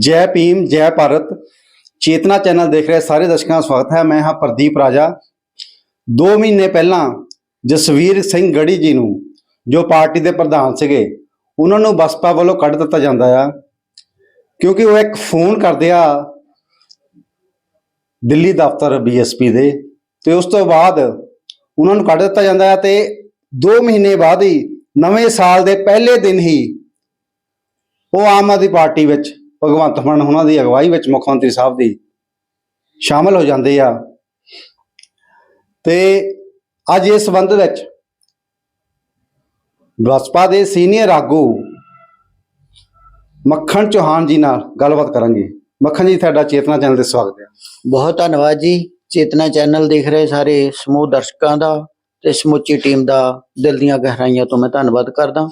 ਜੈ ਭੀਮ, ਜੈ ਭਾਰਤ। ਚੇਤਨਾ ਚੈਨਲ ਦੇਖ ਰਹੇ ਸਾਰੇ ਦਰਸ਼ਕਾਂ ਦਾ ਸਵਾਗਤ ਹੈ। ਮੈਂ ਹਾਂ ਪ੍ਰਦੀਪ ਰਾਜਾ। 2 ਮਹੀਨੇ ਪਹਿਲਾਂ ਜਸਵੀਰ ਸਿੰਘ ਗੜੀ ਜੀ ਨੂੰ, ਜੋ ਪਾਰਟੀ ਦੇ ਪ੍ਰਧਾਨ ਸੀਗੇ, ਉਹਨਾਂ ਨੂੰ ਬਸਪਾ ਵੱਲੋਂ ਕੱਢ ਦਿੱਤਾ ਜਾਂਦਾ ਆ। ਕਿਉਂਕਿ ਉਹ ਇੱਕ ਫੋਨ ਕਰਦੇ ਆ ਦਿੱਲੀ ਦਫ਼ਤਰ ਬੀਐਸਪੀ ਦੇ। ਤੇ ਉਸ ਤੋਂ ਬਾਅਦ ਉਹਨਾਂ ਨੂੰ ਕੱਢ ਦਿੱਤਾ ਜਾਂਦਾ ਹੈ ਤੇ 2 ਮਹੀਨੇ ਬਾਅਦ ਹੀ ਨਵੇਂ ਸਾਲ ਦੇ ਪਹਿਲੇ ਦਿਨ ਹੀ ਉਹ ਆਮ ਆਦਮੀ ਪਾਰਟੀ ਵਿੱਚ ਭਗਵੰਤ ਮਾਨ ਉਹਨਾਂ ਦੀ ਅਗਵਾਈ ਵਿੱਚ ਮੁੱਖ ਮੰਤਰੀ ਸਾਹਿਬ ਦੀ ਸ਼ਾਮਲ ਹੋ ਜਾਂਦੇ ਆ। ਤੇ ਅੱਜ ਇਸ ਸੰਬੰਧ ਵਿੱਚ ਬਸਪਾ ਦੇ ਸੀਨੀਅਰ ਆਗੂ ਮੱਖਣ ਚੌਹਾਨ ਜੀ ਨਾਲ ਗੱਲਬਾਤ ਕਰਾਂਗੇ। ਮੱਖਣ ਜੀ ਤੁਹਾਡਾ ਚੇਤਨਾ ਚੈਨਲ ਤੇ ਸਵਾਗਤ ਹੈ। ਬਹੁਤ ਧੰਨਵਾਦ ਜੀ। ਚੇਤਨਾ ਚੈਨਲ ਦੇਖ ਰਹੇ ਸਾਰੇ ਸਮੂਹ ਦਰਸ਼ਕਾਂ ਦਾ ਤੇ ਸਮੁੱਚੀ ਟੀਮ ਦਾ ਦਿਲ ਦੀਆਂ ਗਹਿਰਾਈਆਂ ਤੋਂ ਮੈਂ ਧੰਨਵਾਦ ਕਰਦਾ।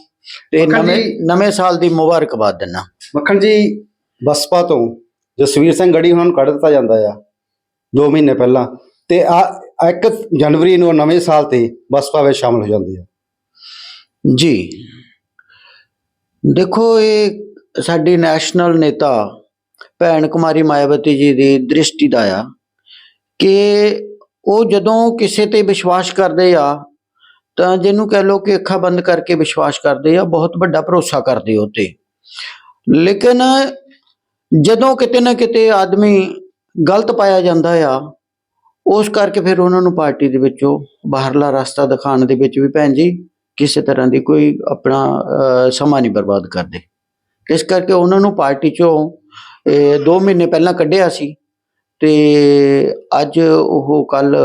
ਤੇ ਨਵੇਂ ਨਵੇਂ ਸਾਲ ਦੀ ਮੁਬਾਰਕਬਾਦ ਦਿੰਦਾ। ਮੱਖਣ ਜੀ ਬਸਪਾ ਤੋਂ ਜਸਵੀਰ ਸਿੰਘ ਗੜੀ ਉਹਨਾਂ ਨੂੰ ਕੱਢ ਦਿੱਤਾ ਜਾਂਦਾ ਆ 2 ਮਹੀਨੇ ਪਹਿਲਾਂ। ਤੇ ਆ 1 ਜਨਵਰੀ ਨੂੰ ਨਵੇਂ ਸਾਲ ਤੇ ਬਸਪਾ ਵਿੱਚ ਸ਼ਾਮਲ ਹੋ ਜਾਂਦੇ ਆ। ਜੀ। ਦੇਖੋ, ਇਹ ਸਾਡੀ ਨੈਸ਼ਨਲ ਨੇਤਾ ਭੈਣ ਕੁਮਾਰੀ ਮਾਇਆਵਤੀ ਜੀ ਦੀ ਦ੍ਰਿਸ਼ਟੀ ਦਾ ਆ ਕਿ ਉਹ ਜਦੋਂ ਕਿਸੇ ਤੇ ਵਿਸ਼ਵਾਸ ਕਰਦੇ ਆ, ਤਾਂ ਜਿਹਨੂੰ ਕਹਿ ਲੋ ਕਿ ਅੱਖਾਂ ਬੰਦ ਕਰਕੇ ਵਿਸ਼ਵਾਸ ਕਰਦੇ ਆ, ਬਹੁਤ ਵੱਡਾ ਭਰੋਸਾ ਕਰਦੇ ਉਹ ਤੇ। ਲੇਕਿਨ ਜਦੋਂ ਕਿਤੇ ਨਾ ਕਿਤੇ ਆਦਮੀ ਗਲਤ ਪਾਇਆ ਜਾਂਦਾ ਆ, ਉਸ ਕਰਕੇ ਫਿਰ ਉਹਨਾਂ ਨੂੰ ਪਾਰਟੀ ਦੇ ਵਿੱਚੋਂ ਬਾਹਰਲਾ ਰਸਤਾ ਦਿਖਾਉਣ ਦੇ ਵਿੱਚ ਵੀ ਭੈਣ ਜੀ ਕਿਸੇ ਤਰ੍ਹਾਂ ਦੀ ਕੋਈ ਆਪਣਾ ਸਮਾਂ ਨਹੀਂ ਬਰਬਾਦ ਕਰਦੇ। ਇਸ ਕਰਕੇ ਉਹਨਾਂ ਨੂੰ ਪਾਰਟੀ ਚੋਂ 2 ਮਹੀਨੇ ਪਹਿਲਾਂ ਕੱਢਿਆ ਸੀ ਤੇ ਅੱਜ ਉਹ ਕੱਲ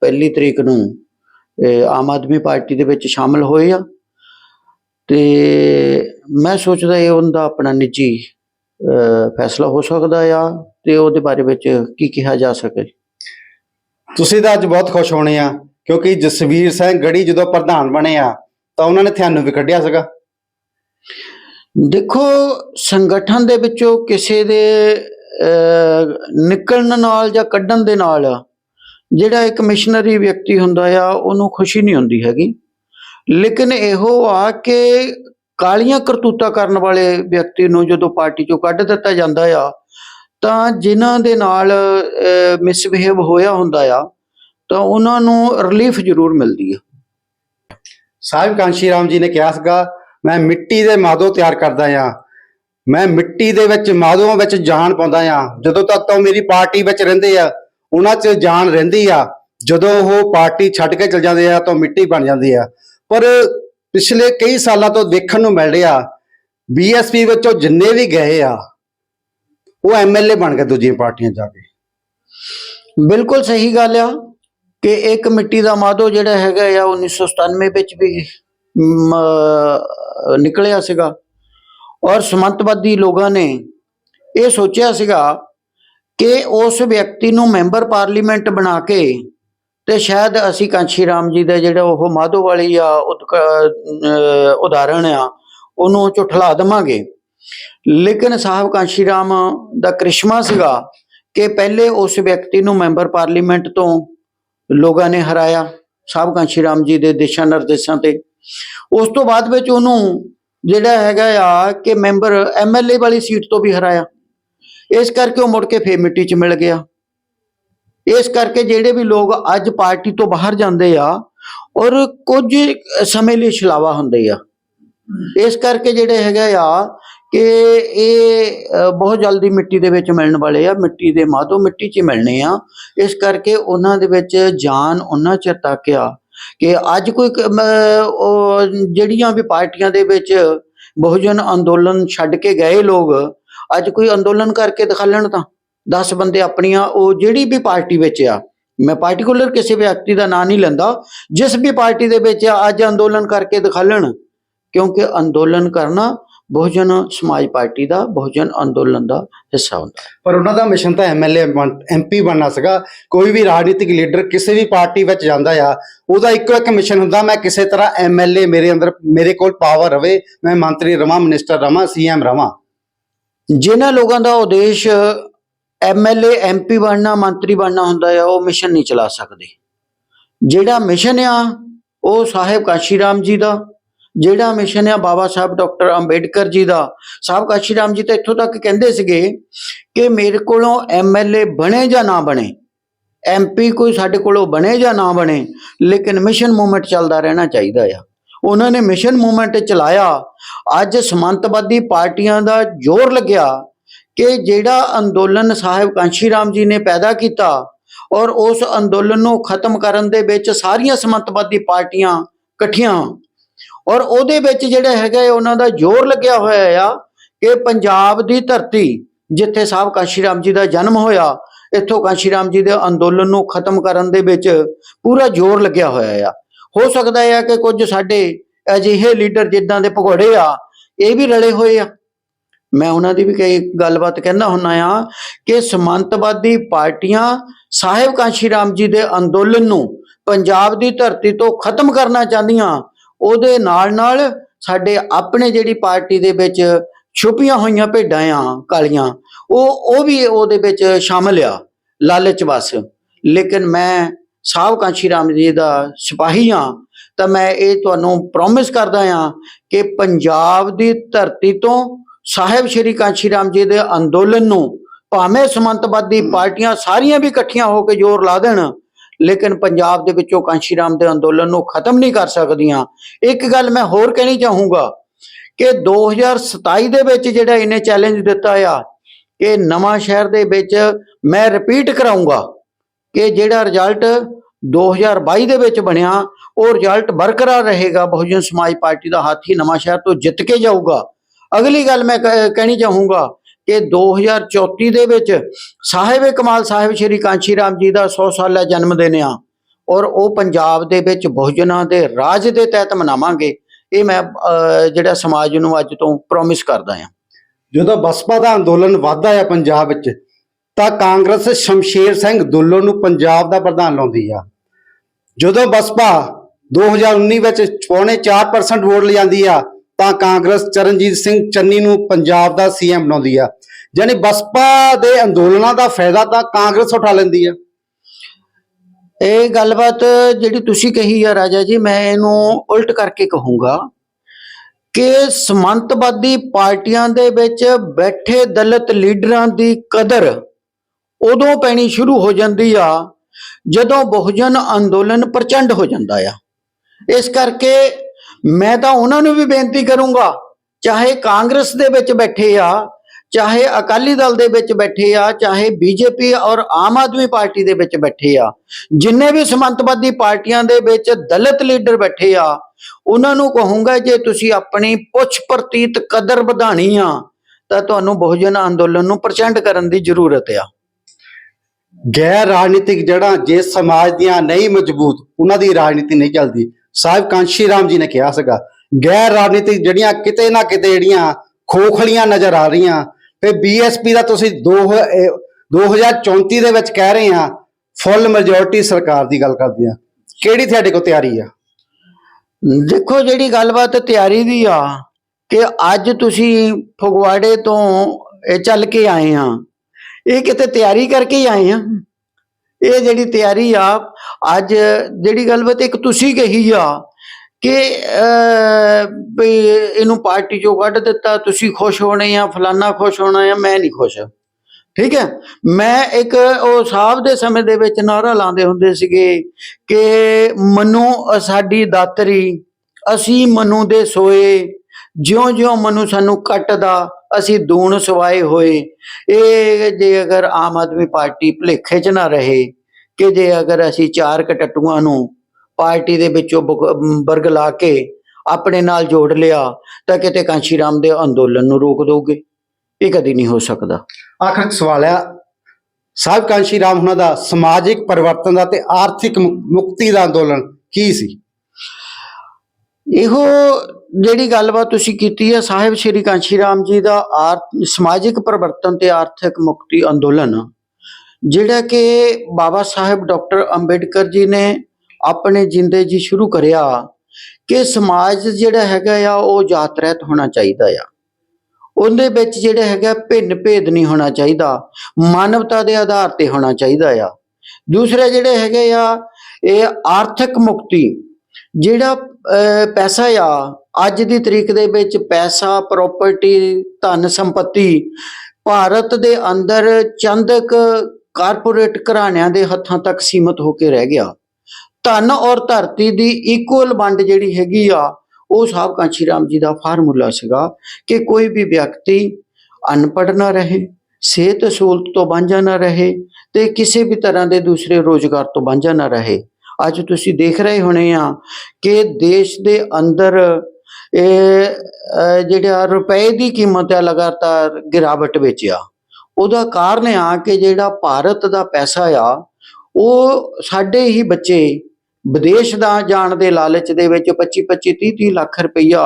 ਪਹਿਲੀ ਤਰੀਕ ਨੂੰ ਆਮ ਆਦਮੀ ਪਾਰਟੀ ਦੇ ਵਿੱਚ ਸ਼ਾਮਲ ਹੋਏ ਆ ਤੇ ਮੈਂ ਸੋਚਦਾ ਇਹ ਉਹਦਾ ਆਪਣਾ ਨਿੱਜੀ ਫੈਸਲਾ ਹੋ ਸਕਦਾ ਆ ਤੇ ਉਹਦੇ ਬਾਰੇ ਵਿੱਚ ਕੀ ਕਿਹਾ ਜਾ ਸਕੇ? ਤੁਸੀਂ ਤਾਂ ਅੱਜ ਬਹੁਤ ਖੁਸ਼ ਹੋਣੇ ਆ ਕਿਉਂਕਿ ਜਸਵੀਰ ਸਿੰਘ ਗੜੀ ਜਦੋਂ ਪ੍ਰਧਾਨ ਬਣੇ ਆ ਤਾਂ ਉਹਨਾਂ ਨੇ ਤੁਹਾਨੂੰ ਵੀ ਕੱਢਿਆ ਸੀਗਾ। ਦੇਖੋ ਸੰਗਠਨ ਦੇ ਵਿੱਚੋਂ ਕਿਸੇ ਦੇ ਨਿਕਲਣ ਨਾਲ ਜਾਂ ਕੱਢਣ ਦੇ ਨਾਲ ਜਿਹੜਾ ਇੱਕ ਮਿਸ਼ਨਰੀ ਵਿਅਕਤੀ ਹੁੰਦਾ ਆ ਉਹਨੂੰ ਖੁਸ਼ੀ ਨਹੀਂ ਹੁੰਦੀ ਹੈਗੀ। ਲੇਕਿਨ ਇਹੋ ਆ ਕਿ ਕਾਲੀਆਂ ਕਰਤੂਤਾਂ ਕਰਨ ਵਾਲੇ ਵਿਅਕਤੀ ਨੂੰ ਜਦੋਂ ਪਾਰਟੀ ਚੋਂ ਕੱਢ ਦਿੱਤਾ ਜਾਂਦਾ ਆ, ਤਾਂ ਜਿਨ੍ਹਾਂ ਦੇ ਨਾਲ ਮਿਸਬਿਹੇਵ ਹੋਇਆ ਹੁੰਦਾ ਆ, ਤਾਂ ਉਹਨਾਂ ਨੂੰ ਰਿਲੀਫ ਜ਼ਰੂਰ ਮਿਲਦੀ ਹੈ ਸਾਹਿਬ ਕਾਂਸ਼ੀ ਰਾਮ ਜੀ ਨੇ ਕਿਹਾ ਸੀਗਾ, ਮੈਂ ਮਿੱਟੀ ਦੇ ਮਾਦੋ ਤਿਆਰ ਕਰਦਾ ਆ। ਮੈਂ ਮਿੱਟੀ ਦੇ ਵਿੱਚ ਮਾਦੋਆਂ ਵਿੱਚ ਜਾਨ ਪਾਉਂਦਾ ਆ। ਜਦੋਂ ਤੱਕ ਉਹ ਮੇਰੀ ਪਾਰਟੀ ਵਿੱਚ ਰਹਿੰਦੇ ਆ, ਉਹਨਾਂ 'ਚ ਜਾਨ ਰਹਿੰਦੀ ਆ। ਜਦੋਂ ਉਹ ਪਾਰਟੀ ਛੱਡ ਕੇ ਚਲ ਜਾਂਦੇ ਆ, ਤਾਂ ਉਹ ਮਿੱਟੀ ਬਣ ਜਾਂਦੀ ਆ। ਪਰ ਪਿਛਲੇ ਕਈ ਸਾਲਾਂ ਤੋਂ ਦੇਖਣ ਨੂੰ ਮਿਲ ਰਿਹਾ ਬੀਐਸਪੀ ਵਿੱਚੋਂ ਜਿੰਨੇ ਵੀ ਗਏ ਆ, ਉਹ ਐਮਐਲਏ ਬਣ ਗਏ ਦੂਜੀਆਂ ਪਾਰਟੀਆਂ ਜਾ ਕੇ। ਬਿਲਕੁਲ ਸਹੀ ਗੱਲ ਆ ਕਿ ਇੱਕ ਮਿੱਟੀ ਦਾ ਮਾਦੋ ਜਿਹੜਾ ਹੈਗਾ ਆ 1997 ਵਿੱਚ ਵੀ ਨਿਕਲਿਆ ਸੀਗਾ। ਔਰ ਸਮੰਤਵਾਦੀ ਲੋਕਾਂ ਨੇ ਇਹ ਸੋਚਿਆ ਸੀਗਾ ਕਿ ਉਸ ਵਿਅਕਤੀ ਨੂੰ ਮੈਂਬਰ ਪਾਰਲੀਮੈਂਟ ਬਣਾ ਕੇ ਤੇ ਸ਼ਾਇਦ ਅਸੀਂ ਕਾਂਸ਼ੀ ਰਾਮ ਜੀ ਦਾ ਜਿਹੜਾ ਉਹ ਮਾਧੋ ਵਾਲੀ ਆ ਉਦਕ- ਅਹ, ਉਦਾਹਰਣ ਆ ਉਹਨੂੰ ਝੁਠਲਾ ਦੇਵਾਂਗੇ। ਲੇਕਿਨ ਸਾਹਿਬ ਕਾਂਸ਼ੀ ਰਾਮ ਦਾ ਕ੍ਰਿਸ਼ਮਾ ਸੀਗਾ ਕਿ ਪਹਿਲੇ ਉਸ ਵਿਅਕਤੀ ਨੂੰ ਮੈਂਬਰ ਪਾਰਲੀਮੈਂਟ ਤੋਂ ਲੋਕਾਂ ਨੇ ਹਰਾਇਆ ਸਾਹਿਬ ਕਾਂਸ਼ੀ ਰਾਮ ਜੀ ਦੇ ਦਿਸ਼ਾ ਨਿਰਦੇਸ਼ਾਂ ਤੇ। ਉਸ ਤੋਂ ਬਾਅਦ ਵਿੱਚ ਉਹਨੂੰ ਜਿਹੜਾ ਹੈਗਾ ਆ ਕਿ ਮੈਂਬਰ ਐਮਐਲਏ ਵਾਲੀ ਸੀਟ ਤੋਂ ਵੀ ਹਰਾਇਆ। ਇਸ ਕਰਕੇ ਉਹ ਮੁੜ ਕੇ ਫੇਰ ਮਿੱਟੀ 'ਚ ਮਿਲ ਗਿਆ। ਇਸ ਕਰਕੇ ਜਿਹੜੇ ਵੀ ਲੋਕ ਅੱਜ ਪਾਰਟੀ ਤੋਂ ਬਾਹਰ ਜਾਂਦੇ ਆ, ਔਰ ਕੁਝ ਸਮੇਂ ਲਈ ਛਲਾਵਾ ਹੁੰਦੇ ਆ। ਇਸ ਕਰਕੇ ਜਿਹੜੇ ਹੈਗਾ ਆ ਕਿ ਇਹ ਬਹੁਤ ਜਲਦੀ ਮਿੱਟੀ ਦੇ ਵਿੱਚ ਮਿਲਣ ਵਾਲੇ ਆ, ਮਿੱਟੀ ਦੇ ਮਾਧੋ ਮਿੱਟੀ 'ਚ ਹੀ ਮਿਲਣੇ ਆ। ਇਸ ਕਰਕੇ ਉਹਨਾਂ ਦੇ ਵਿੱਚ ਜਾਨ ਉਹਨਾਂ ਚਿਰ ਤੱਕ ਆ ਕਿ ਅੱਜ ਕੋਈ ਜਿਹੜੀਆਂ ਵੀ ਪਾਰਟੀਆਂ ਦੇ ਵਿੱਚ ਬਹੁਜਨ ਅੰਦੋਲਨ ਛੱਡ ਕੇ ਗਏ ਲੋਕ, ਅੱਜ ਕੋਈ ਅੰਦੋਲਨ ਕਰਕੇ ਦਿਖਾਲਣ ਤਾਂ। 10 ਬੰਦੇ ਆਪਣੀਆਂ ਉਹ ਜਿਹੜੀ ਵੀ ਪਾਰਟੀ ਵਿੱਚ ਆ ਮੈਂ ਪਾਰਟਿਕੂਲਰ ਕਿਸੇ ਵਿਅਕਤੀ ਦਾ ਨਾਂ ਨਹੀਂ ਲੈਂਦਾ ਜਿਸ ਵੀ ਪਾਰਟੀ ਦੇ ਵਿੱਚ ਆ, ਅੱਜ ਅੰਦੋਲਨ ਕਰਕੇ ਦਿਖਾ ਲੈਣ ਕਿਉਂਕਿ ਅੰਦੋਲਨ ਕਰਨਾ ਬਹੁਜਨ ਸਮਾਜ ਪਾਰਟੀ ਦਾ ਬਹੁਜਨ ਅੰਦੋਲਨ ਦਾ ਹਿੱਸਾ ਹੁੰਦਾ। ਪਰ ਉਹਨਾਂ ਦਾ ਮਿਸ਼ਨ ਤਾਂ ਐਮਐਲਏ ਐਮਪੀ ਬਣਨਾ ਸੀਗਾ। ਕੋਈ ਵੀ ਰਾਜਨੀਤਿਕ ਲੀਡਰ ਕਿਸੇ ਵੀ ਪਾਰਟੀ ਵਿੱਚ ਜਾਂਦਾ ਆ ਉਹਦਾ ਇੱਕੋ ਇੱਕ ਮਿਸ਼ਨ ਹੁੰਦਾ ਮੈਂ ਕਿਸੇ ਤਰ੍ਹਾਂ ਐਮਐਲਏ ਮੇਰੇ ਅੰਦਰ ਮੇਰੇ ਕੋਲ ਪਾਵਰ ਰਵੇ ਮੈਂ ਮੰਤਰੀ ਰਵਾਂ ਮਿਨਿਸਟਰ ਰਵਾਂ ਸੀਐਮ ਰਵਾਂ। ਜਿਨ੍ਹਾਂ ਲੋਕਾਂ ਦਾ ਉਦੇਸ਼ ਐਮਐਲਏ ਐਮਪੀ ਬਣਨਾ, ਮੰਤਰੀ ਬਣਨਾ ਹੁੰਦਾ ਆ, ਉਹ ਮਿਸ਼ਨ ਨਹੀਂ ਚਲਾ ਸਕਦੇ। ਜਿਹੜਾ ਮਿਸ਼ਨ ਆ, ਉਹ ਸਾਹਿਬ ਕਾਸ਼ੀ ਰਾਮ ਜੀ ਦਾ। ਜਿਹੜਾ ਮਿਸ਼ਨ ਆ, ਬਾਬਾ ਸਾਹਿਬ ਡਾਕਟਰ ਅੰਬੇਡਕਰ ਜੀ ਦਾ। ਸਾਹਿਬ ਕਾਸ਼ੀ ਰਾਮ ਜੀ ਤਾਂ ਇੱਥੋਂ ਤੱਕ ਕਹਿੰਦੇ ਸੀਗੇ ਕਿ ਮੇਰੇ ਕੋਲੋਂ ਐਮਐਲਏ ਬਣੇ ਜਾਂ ਨਾ ਬਣੇ ਐਮਪੀ ਕੋਈ ਸਾਡੇ ਕੋਲੋਂ ਬਣੇ ਜਾਂ ਨਾ ਬਣੇ, ਲੇਕਿਨ ਮਿਸ਼ਨ ਮੂਵਮੈਂਟ ਚੱਲਦਾ ਰਹਿਣਾ ਚਾਹੀਦਾ ਆ। ਉਹਨਾਂ ਨੇ ਮਿਸ਼ਨ ਮੂਵਮੈਂਟ ਚਲਾਇਆ। ਅੱਜ ਸਮੰਤਵਾਦੀ ਪਾਰਟੀਆਂ ਦਾ ਜ਼ੋਰ ਲੱਗਿਆ। ਕਿ ਜਿਹੜਾ ਅੰਦੋਲਨ ਸਾਹਿਬ ਕਾਂਸ਼ੀ ਰਾਮ ਜੀ ਨੇ ਪੈਦਾ ਕੀਤਾ ਔਰ ਉਸ ਅੰਦੋਲਨ ਨੂੰ ਖਤਮ ਕਰਨ ਦੇ ਵਿੱਚ ਸਾਰੀਆਂ ਸਮੰਤਵਾਦੀ ਪਾਰਟੀਆਂ ਇਕੱਠੀਆਂ ਔਰ ਉਹਦੇ ਵਿੱਚ ਜਿਹੜਾ ਹੈਗਾ ਉਹਨਾਂ ਦਾ ਜ਼ੋਰ ਲੱਗਿਆ ਹੋਇਆ ਆ ਕਿ ਪੰਜਾਬ ਦੀ ਧਰਤੀ ਜਿੱਥੇ ਸਾਹਿਬ ਕਾਂਸ਼ੀ ਰਾਮ ਜੀ ਦਾ ਜਨਮ ਹੋਇਆ, ਇੱਥੋਂ ਕਾਂਸ਼ੀ ਰਾਮ ਜੀ ਦੇ ਅੰਦੋਲਨ ਨੂੰ ਖਤਮ ਕਰਨ ਦੇ ਵਿੱਚ ਪੂਰਾ ਜ਼ੋਰ ਲੱਗਿਆ ਹੋਇਆ ਆ। ਹੋ ਸਕਦਾ ਹੈ ਕਿ ਕੁਝ ਸਾਡੇ ਅਜਿਹੇ ਲੀਡਰ ਜਿੱਦਾਂ ਦੇ ਭਗੌੜੇ ਆ, ਇਹ ਵੀ ਰਲੇ ਹੋਏ ਆ। ਮੈਂ ਉਹਨਾਂ ਦੀ ਵੀ ਕਈ ਗੱਲਬਾਤ ਕਹਿੰਦਾ ਹੁੰਨਾ ਆ ਕਿ ਸਮਾਂਤਵਾਦੀ ਪਾਰਟੀਆਂ ਸਾਹਿਬ ਕਾਂਸ਼ੀ ਰਾਮ ਜੀ ਦੇ ਅੰਦੋਲਨ ਨੂੰ ਪੰਜਾਬ ਦੀ ਧਰਤੀ ਤੋਂ ਖਤਮ ਕਰਨਾ ਚਾਹੁੰਦੀਆਂ, ਉਹਦੇ ਨਾਲ ਨਾਲ ਸਾਡੇ ਆਪਣੇ ਜਿਹੜੀ ਪਾਰਟੀ ਦੇ ਵਿੱਚ ਛੁਪੀਆਂ ਹੋਈਆਂ ਭੇਡਾਂ ਆ, ਕਾਲੀਆਂ, ਉਹ ਉਹ ਵੀ ਉਹਦੇ ਵਿੱਚ ਸ਼ਾਮਲ ਆ, ਲਾਲਚ ਵਸ। ਲੇਕਿਨ ਮੈਂ ਸਾਹਿਬ ਕਾਂਸ਼ੀ ਰਾਮ ਜੀ ਦਾ ਸਿਪਾਹੀ ਆ ਤਾਂ ਮੈਂ ਇਹ ਤੁਹਾਨੂੰ ਪ੍ਰੋਮਿਸ ਕਰਦਾ ਆ ਕਿ ਪੰਜਾਬ ਦੀ ਧਰਤੀ ਤੋਂ ਸਾਹਿਬ ਸ਼੍ਰੀ ਕਾਂਸ਼ੀ ਰਾਮ ਜੀ ਦੇ ਅੰਦੋਲਨ ਨੂੰ ਭਾਵੇਂ ਸਮੰਤਵਾਦੀ ਪਾਰਟੀਆਂ ਸਾਰੀਆਂ ਵੀ ਇਕੱਠੀਆਂ ਹੋ ਕੇ ਜ਼ੋਰ ਲਾ ਦੇਣ, ਲੇਕਿਨ ਪੰਜਾਬ ਦੇ ਵਿੱਚੋਂ ਕਾਂਸ਼ੀ ਰਾਮ ਦੇ ਅੰਦੋਲਨ ਨੂੰ ਖਤਮ ਨਹੀਂ ਕਰ ਸਕਦੀਆਂ। ਇੱਕ ਗੱਲ ਮੈਂ ਹੋਰ ਕਹਿਣੀ ਚਾਹੂੰਗਾ ਕਿ 2027 ਦੇ ਵਿੱਚ ਜਿਹੜਾ ਇਹਨੇ ਚੈਲੰਜ ਦਿੱਤਾ ਆ, ਕਿ ਨਵਾਂ ਸ਼ਹਿਰ ਦੇ ਵਿੱਚ ਮੈਂ ਰਿਪੀਟ ਕਰਾਉਂਗਾ ਕਿ ਜਿਹੜਾ ਰਿਜ਼ਲਟ 2022 ਦੇ ਵਿੱਚ ਬਣਿਆ, ਉਹ ਰਿਜ਼ਲਟ ਬਰਕਰਾਰ ਰਹੇਗਾ, ਬਹੁਜਨ ਸਮਾਜ ਪਾਰਟੀ ਦਾ ਹਾਥੀ ਨਵਾਂ ਸ਼ਹਿਰ ਤੋਂ ਜਿੱਤ ਕੇ ਜਾਊਗਾ। ਅਗਲੀ ਗੱਲ ਮੈਂ ਕਹਿ- ਕਹਿਣੀ ਚਾਹੂੰਗਾ ਕਿ 2034 ਦੇ ਵਿੱਚ ਸਾਹਿਬ ਕਮਾਲ ਸਾਹਿਬ ਸ਼੍ਰੀ ਕਾਂਸ਼ੀ ਰਾਮ ਜੀ ਦਾ 100 ਸਾਲਾ ਜਨਮ ਦਿਨ ਆ ਔਰ ਉਹ ਪੰਜਾਬ ਦੇ ਵਿੱਚ ਬਹੁਜਨਾਂ ਦੇ ਰਾਜ ਦੇ ਤਹਿਤ ਮਨਾਵਾਂਗੇ, ਇਹ ਮੈਂ ਜਿਹੜਾ ਸਮਾਜ ਨੂੰ ਅੱਜ ਤੋਂ ਪ੍ਰੋਮਿਸ ਕਰਦਾ ਹਾਂ। ਜਦੋਂ ਬਸਪਾ ਦਾ ਅੰਦੋਲਨ ਵਧਦਾ ਆ ਪੰਜਾਬ ਵਿੱਚ, ਤਾਂ ਕਾਂਗਰਸ ਸ਼ਮਸ਼ੇਰ ਸਿੰਘ ਦੁੱਲੋ ਨੂੰ ਪੰਜਾਬ ਦਾ ਪ੍ਰਧਾਨ ਲਾਉਂਦੀ ਆ। ਜਦੋਂ ਬਸਪਾ 2019 ਵਿੱਚ ਪੌਣੇ 4% ਵੋਟ ਲਿਆਂਦੀ ਆ ਤਾਂ ਕਾਂਗਰਸ ਚਰਨਜੀਤ ਸਿੰਘ ਚੰਨੀ ਨੂੰ ਪੰਜਾਬ ਦਾ ਸੀਐਮ ਬਣਾਉਂਦੀ ਆ। ਯਾਨੀ ਬਸਪਾ ਦੇ ਅੰਦੋਲਨਾਂ ਦਾ ਫਾਇਦਾ ਤਾਂ ਕਾਂਗਰਸ ਉਠਾ ਲੈਂਦੀ ਆ। ਇਹ ਗੱਲਬਾਤ ਜਿਹੜੀ ਤੁਸੀਂ ਕਹੀ ਆ ਰਾਜਾ ਜੀ, ਮੈਂ ਇਹਨੂੰ ਉਲਟ ਕਰਕੇ ਕਹੂੰਗਾ ਕਿ ਸਮੰਤਵਾਦੀ ਪਾਰਟੀਆਂ ਦੇ ਵਿੱਚ ਬੈਠੇ ਦਲਿਤ ਲੀਡਰਾਂ ਦੀ ਕਦਰ ਉਦੋਂ ਪੈਣੀ ਸ਼ੁਰੂ ਹੋ ਜਾਂਦੀ ਆ, ਜਦੋਂ ਬਹੁਜਨ ਅੰਦੋਲਨ ਪ੍ਰਚੰਡ ਹੋ ਜਾਂਦਾ ਆ। ਇਸ ਕਰਕੇ ਮੈਂ ਤਾਂ ਉਹਨਾਂ ਨੂੰ ਵੀ ਬੇਨਤੀ ਕਰੂੰਗਾ, ਚਾਹੇ ਕਾਂਗਰਸ ਦੇ ਵਿੱਚ ਬੈਠੇ ਆ, ਚਾਹੇ ਅਕਾਲੀ ਦਲ ਦੇ ਵਿੱਚ ਬੈਠੇ ਆ, ਚਾਹੇ ਬੀਜੇਪੀ ਔਰ ਆਮ ਆਦਮੀ ਪਾਰਟੀ ਦੇ ਵਿੱਚ ਬੈਠੇ ਆ, ਜਿੰਨੇ ਵੀ ਸਮੰਤਵਾਦੀ ਪਾਰਟੀਆਂ ਦੇ ਵਿੱਚ ਦਲਿਤ ਲੀਡਰ ਬੈਠੇ ਆ, ਉਹਨਾਂ ਨੂੰ ਕਹੂੰਗਾ ਜੇ ਤੁਸੀਂ ਆਪਣੀ ਪੁੱਛ ਪ੍ਰਤੀਤ ਕਦਰ ਵਧਾਣੀ ਆ, ਤਾਂ ਤੁਹਾਨੂੰ ਬਹੁਜਨ ਅੰਦੋਲਨ ਨੂੰ ਪ੍ਰਚੰਡ ਕਰਨ ਦੀ ਜ਼ਰੂਰਤ ਆ। ਗੈਰ ਰਾਜਨੀਤਿਕ ਜੜਾਂ ਜੇ ਸਮਾਜ ਦੀਆਂ ਨਹੀਂ ਮਜ਼ਬੂਤ, ਉਹਨਾਂ ਦੀ ਰਾਜਨੀਤੀ ਨਹੀਂ ਚੱਲਦੀ। ਸਾਹਿਬ ਕਾਂਸ਼ੀ ਰਾਮ ਜੀ ਨੇ ਕਿਹਾ ਸੀਗਾ, ਗੈਰ ਰਾਜਨੀਤਿਕ ਜਿਹੜੀਆਂ ਕਿਤੇ ਨਾ ਕਿਤੇ ਜਿਹੜੀਆਂ ਖੋਖਲੀਆਂ ਨਜ਼ਰ ਆ ਰਹੀਆਂ ਤੇ ਬੀਐਸਪੀ ਦਾ ਤੁਸੀਂ ਦੋ 2034 ਦੇ ਵਿੱਚ ਕਹਿ ਰਹੇ ਆ ਫੁੱਲ ਮੈਜੋਰਟੀ ਸਰਕਾਰ ਦੀ ਗੱਲ ਕਰਦੇ ਆ ਕਿਹੜੀ ਤੁਹਾਡੇ ਕੋਲ ਤਿਆਰੀ ਆ? ਦੇਖੋ ਜਿਹੜੀ ਗੱਲਬਾਤ ਤਿਆਰੀ ਦੀ ਆ, ਕਿ ਅੱਜ ਤੁਸੀਂ ਫਗਵਾੜੇ ਤੋਂ ਇਹ ਚੱਲ ਕੇ ਆਏ ਆ ਇਹ ਕਿਤੇ ਤਿਆਰੀ ਕਰਕੇ ਹੀ ਆਏ ਆ ਇਹ ਜਿਹੜੀ ਤਿਆਰੀ ਆ, ਅੱਜ ਜਿਹੜੀ ਗੱਲਬਾਤ ਇੱਕ ਤੁਸੀਂ ਕਹੀ ਆ ਕਿ ਵੀ ਇਹਨੂੰ ਪਾਰਟੀ ਚੋਂ ਕੱਢ ਦਿੱਤਾ, ਤੁਸੀਂ ਖੁਸ਼ ਹੋਣੇ ਆ, ਫਲਾਨਾ ਖੁਸ਼ ਹੋਣਾ ਆ, ਮੈਂ ਨਹੀਂ ਖੁਸ਼। ਠੀਕ ਹੈ? ਮੈਂ ਇੱਕ ਉਹ ਸਾਹਿਬ ਦੇ ਸਮੇਂ ਦੇ ਵਿੱਚ ਨਾਰਾ ਲਾਉਂਦੇ ਹੁੰਦੇ ਸੀਗੇ ਕਿ ਮਨੂ ਸਾਡੀ ਦਾਤਰੀ, ਅਸੀਂ ਮਨੂ ਦੇ ਸੋਏ, ਜਿਉਂ-ਜਿਉਂ ਮਨੂ ਸਾਨੂੰ ਕੱਟਦਾ ਅਸੀਂ ਦੂਣ ਸਵਾਏ ਹੋਏ। ਇਹ ਜੇ ਅਗਰ ਆਮ ਆਦਮੀ ਪਾਰਟੀ ਭੁਲੇਖੇ 'ਚ ਨਾ ਰਹੇ ਕਿ ਜੇ ਅਗਰ ਅਸੀਂ ਚਾਰ ਕਟਟੂਆਂ ਨੂੰ ਪਾਰਟੀ ਦੇ ਵਿੱਚੋਂ ਬੁਕ- ਲਾ ਕੇ ਆਪਣੇ ਨਾਲ ਜੋੜ ਲਿਆ, ਤਾਂ ਕਿਤੇ ਕਾਂਸ਼ੀ ਰਾਮ ਦੇ ਅੰਦੋਲਨ ਨੂੰ ਰੋਕ ਦੋਗੇ? ਇਹ ਕਦੀ ਨਹੀਂ ਹੋ ਸਕਦਾ। ਆਖਰ ਸਵਾਲ ਆ ਸਾਹਿਬ ਕਾਂਸ਼ੀ ਰਾਮ ਉਹਨਾਂ ਦਾ ਸਮਾਜਿਕ ਪਰਿਵਰਤਨ ਦਾ ਤੇ ਆਰਥਿਕ ਮੁਕਤੀ ਦਾ ਅੰਦੋਲਨ ਕੀ ਸੀ? ਇਹੋ ਜਿਹੜੀ ਗੱਲਬਾਤ ਤੁਸੀਂ ਕੀਤੀ ਹੈ, ਸਾਹਿਬ ਸ਼੍ਰੀ ਕਾਂਸ਼ੀ ਰਾਮ ਜੀ ਦਾ ਆਰ- ਸਮਾਜਿਕ ਪਰਿਵਰਤਨ ਤੇ ਆਰਥਿਕ ਮੁਕਤੀ ਅੰਦੋਲਨ, ਜਿਹੜਾ ਕਿ ਬਾਬਾ ਸਾਹਿਬ ਡਾਕਟਰ ਅੰਬੇਡਕਰ ਜੀ ਨੇ ਆਪਣੇ ਜਿੰਦੇ ਜੀ ਸ਼ੁਰੂ ਕਰਿਆ ਕਿ ਸਮਾਜ ਜਿਹੜਾ ਹੈਗਾ ਆ, ਉਹ ਜਾਤ ਰਹਿਤ ਹੋਣਾ ਚਾਹੀਦਾ ਆ। ਉਹਦੇ ਵਿੱਚ ਜਿਹੜਾ ਹੈਗਾ ਭਿੰਨ ਭੇਦ ਨਹੀਂ ਹੋਣਾ ਚਾਹੀਦਾ, ਮਾਨਵਤਾ ਦੇ ਆਧਾਰ ਤੇ ਹੋਣਾ ਚਾਹੀਦਾ ਆ। ਦੂਸਰਾ ਜਿਹੜੇ ਹੈਗੇ ਆ, ਇਹ ਆਰਥਿਕ ਮੁਕਤੀ, ਜਿਹੜਾ ਪੈਸਾ ਆ। ਅੱਜ ਦੀ ਤਰੀਕ ਦੇ ਵਿੱਚ ਪੈਸਾ ਪ੍ਰਾਪਰਟੀ ਧਨ ਸੰਪਤੀ ਭਾਰਤ ਦੇ ਅੰਦਰ ਚੰਦਕ ਕਾਰਪੋਰੇਟ ਘਰਾਣਿਆਂ ਦੇ ਹੱਥਾਂ ਤੱਕ ਸੀਮਤ ਹੋ ਕੇ ਰਹਿ ਗਿਆ। ਧਨ ਔਰ ਧਰਤੀ ਦੀ ਇਕੁਅਲ ਵੰਡ ਜਿਹੜੀ ਹੈਗੀ ਆ, ਉਹ ਸਾਹਿਬ ਕਾਂਸ਼ੀ ਰਾਮ ਜੀ ਦਾ ਫਾਰਮੂਲਾ ਸੀਗਾ ਕਿ ਕੋਈ ਵੀ ਵਿਅਕਤੀ ਅਨਪੜ੍ਹ ਨਾ ਰਹੇ, ਸਿਹਤ ਸਹੂਲਤ ਤੋਂ ਵਾਂਝਾ ਨਾ ਰਹੇ ਤੇ ਕਿਸੇ ਵੀ ਤਰ੍ਹਾਂ ਦੇ ਦੂਸਰੇ ਰੋਜ਼ਗਾਰ ਤੋਂ ਵਾਂਝਾ ਨਾ ਰਹੇ। ਅੱਜ ਤੁਸੀਂ ਦੇਖ ਰਹੇ ਹੋਣੇ ਆ ਕਿ ਦੇਸ਼ ਦੇ ਅੰਦਰ, ਇਹ ਜਿਹੜਾ ਰੁਪਏ ਦੀ ਕੀਮਤ ਹੈ ਲਗਾਤਾਰ ਗਿਰਾਵਟ ਵਿੱਚ ਆ। ਉਹਦਾ ਕਾਰਨ ਆ ਕਿ ਜਿਹੜਾ ਭਾਰਤ ਦਾ ਪੈਸਾ ਆ, ਉਹ ਸਾਡੇ ਹੀ ਬੱਚੇ ਵਿਦੇਸ਼ ਦਾ ਜਾਣ ਦੇ ਲਾਲਚ ਦੇ ਵਿੱਚ 25 25 30 30 ਲੱਖ ਰੁਪਈਆ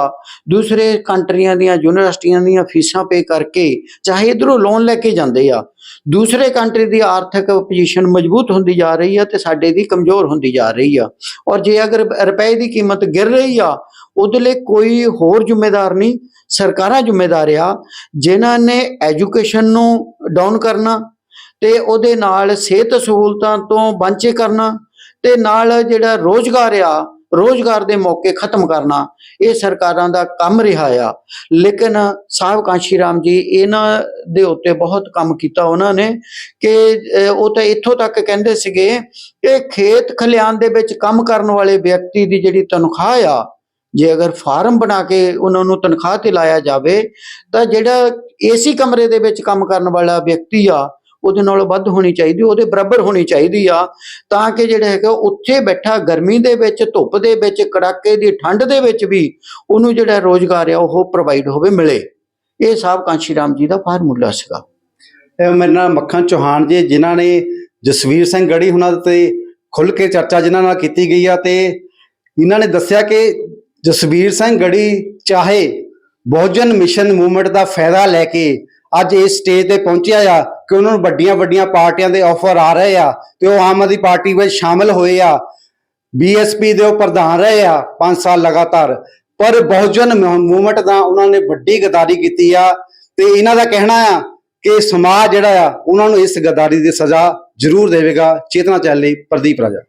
ਦੂਸਰੇ ਕੰਟਰੀਆਂ ਦੀਆਂ, ਯੂਨੀਵਰਸਿਟੀਆਂ ਦੀਆਂ ਫੀਸਾਂ ਪੇ ਕਰਕੇ ਚਾਹੇ ਇਧਰੋਂ ਲੋਨ ਲੈ ਕੇ ਜਾਂਦੇ ਆ, ਦੂਸਰੇ ਕੰਟਰੀ ਦੀ ਆਰਥਿਕ ਪੋਜੀਸ਼ਨ ਮਜ਼ਬੂਤ ਹੁੰਦੀ ਜਾ ਰਹੀ ਆ ਤੇ ਸਾਡੇ ਦੀ ਕਮਜ਼ੋਰ ਹੁੰਦੀ ਜਾ ਰਹੀ ਆ। ਔਰ ਜੇ ਅਗਰ ਰੁਪਏ ਦੀ ਕੀਮਤ ਗਿਰ ਰਹੀ ਆ, ਉਹਦੇ ਲਈ ਕੋਈ ਹੋਰ ਜ਼ਿੰਮੇਦਾਰ ਨਹੀਂ, ਸਰਕਾਰਾਂ ਜ਼ਿੰਮੇਦਾਰ ਆ, ਜਿਨ੍ਹਾਂ ਨੇ ਐਜੂਕੇਸ਼ਨ ਨੂੰ ਡਾਊਨ ਕਰਨਾ ਤੇ ਉਹਦੇ ਨਾਲ ਸਿਹਤ ਸਹੂਲਤਾਂ ਤੋਂ ਵਾਂਝੇ ਕਰਨਾ ਤੇ ਨਾਲ ਜਿਹੜਾ ਰੋਜ਼ਗਾਰ ਆ, ਰੋਜ਼ਗਾਰ ਦੇ ਮੌਕੇ ਖਤਮ ਕਰਨਾ, ਇਹ ਸਰਕਾਰਾਂ ਦਾ ਕੰਮ ਰਿਹਾ ਆ। ਲੇਕਿਨ ਸਾਹਿਬ ਕਾਂਸ਼ੀ ਰਾਮ ਜੀ, ਇਹਨਾਂ ਦੇ ਉੱਤੇ ਬਹੁਤ ਕੰਮ ਕੀਤਾ ਉਹਨਾਂ ਨੇ ਕਿ ਉਹ ਤਾਂ ਇੱਥੋਂ ਤੱਕ ਕਹਿੰਦੇ ਸੀਗੇ ਕਿ ਖੇਤ ਖਲਿਆਣ ਦੇ ਵਿੱਚ ਕੰਮ ਕਰਨ ਵਾਲੇ ਵਿਅਕਤੀ ਦੀ ਜਿਹੜੀ ਤਨਖਾਹ ਆ, ਜੇ ਅਗਰ ਫਾਰਮ ਬਣਾ ਕੇ ਉਹਨਾਂ ਨੂੰ ਤਨਖਾਹ ਤੇ ਲਾਇਆ ਜਾਵੇ, ਤਾਂ ਜਿਹੜਾ ਏਸੀ ਕਮਰੇ ਦੇ ਵਿੱਚ ਕੰਮ ਕਰਨ ਵਾਲਾ ਵਿਅਕਤੀ ਆ ਉਹਦੇ ਨਾਲੋਂ ਵੱਧ ਹੋਣੀ ਚਾਹੀਦੀ, ਉਹਦੇ ਬਰਾਬਰ ਹੋਣੀ ਚਾਹੀਦੀ ਆ। ਤਾਂ ਕਿ ਜਿਹੜਾ ਹੈਗਾ ਉੱਥੇ ਬੈਠਾ, ਗਰਮੀ ਦੇ ਵਿੱਚ, ਧੁੱਪ ਦੇ ਵਿੱਚ, ਕੜਾਕੇ ਦੀ ਠੰਡ ਦੇ ਵਿੱਚ ਵੀ ਉਹਨੂੰ ਜਿਹੜਾ ਰੋਜ਼ਗਾਰ ਆ ਉਹ ਪ੍ਰੋਵਾਈਡ ਹੋਵੇ, ਮਿਲੇ। ਇਹ ਸਾਹਿਬ ਕਾਂਸ਼ੀ ਰਾਮ ਜੀ ਦਾ ਫਾਰਮੂਲਾ ਸੀਗਾ। ਮੇਰੇ ਨਾਲ ਮੱਖਣ ਚੌਹਾਨ ਜੀ, ਜਿਨ੍ਹਾਂ ਨੇ ਜਸਵੀਰ ਸਿੰਘ ਗੜੀ ਉਹਨਾਂ ਤੇ ਖੁੱਲ ਕੇ ਚਰਚਾ ਜਿਨ੍ਹਾਂ ਨਾਲ ਕੀਤੀ ਗਈ ਆ ਤੇ ਇਹਨਾਂ ਨੇ ਦੱਸਿਆ ਕਿ ਜਸਵੀਰ ਸਿੰਘ ਗੜੀ ਚਾਹੇ ਬਹੁਜਨ ਮਿਸ਼ਨ ਮੂਵਮੈਂਟ ਦਾ ਫਾਇਦਾ ਲੈ ਕੇ ਅੱਜ ਇਸ ਸਟੇਜ ਤੇ ਪਹੁੰਚਿਆ ਆ ਕਿ ਉਹਨਾਂ ਨੂੰ ਵੱਡੀਆਂ ਵੱਡੀਆਂ ਪਾਰਟੀਆਂ ਦੇ ਆਫਰ ਆ ਰਹੇ ਆ ਤੇ ਉਹ ਆਮ ਆਦਮੀ ਪਾਰਟੀ ਵਿੱਚ ਸ਼ਾਮਲ ਹੋਏ ਆ। ਬੀਐਸਪੀ ਦੇ ਉਹ ਪ੍ਰਧਾਨ ਰਹੇ ਆ 5 ਸਾਲ ਲਗਾਤਾਰ। ਪਰ ਬਹੁਜਨ ਮੂਵਮੈਂਟ ਦਾ ਉਹਨਾਂ ਨੇ ਵੱਡੀ ਗਦਾਰੀ ਕੀਤੀ ਆ ਤੇ ਇਹਨਾਂ ਦਾ ਕਹਿਣਾ ਆ ਕਿ ਸਮਾਜ ਜਿਹੜਾ ਆ, ਉਹਨਾਂ ਨੂੰ ਇਸ ਗਦਾਰੀ ਦੀ ਸਜ਼ਾ ਜ਼ਰੂਰ ਦੇਵੇਗਾ। ਚੇਤਨਾ ਚੱਲ ਲਈ ਪ੍ਰਦੀਪ ਰਾਜਾ।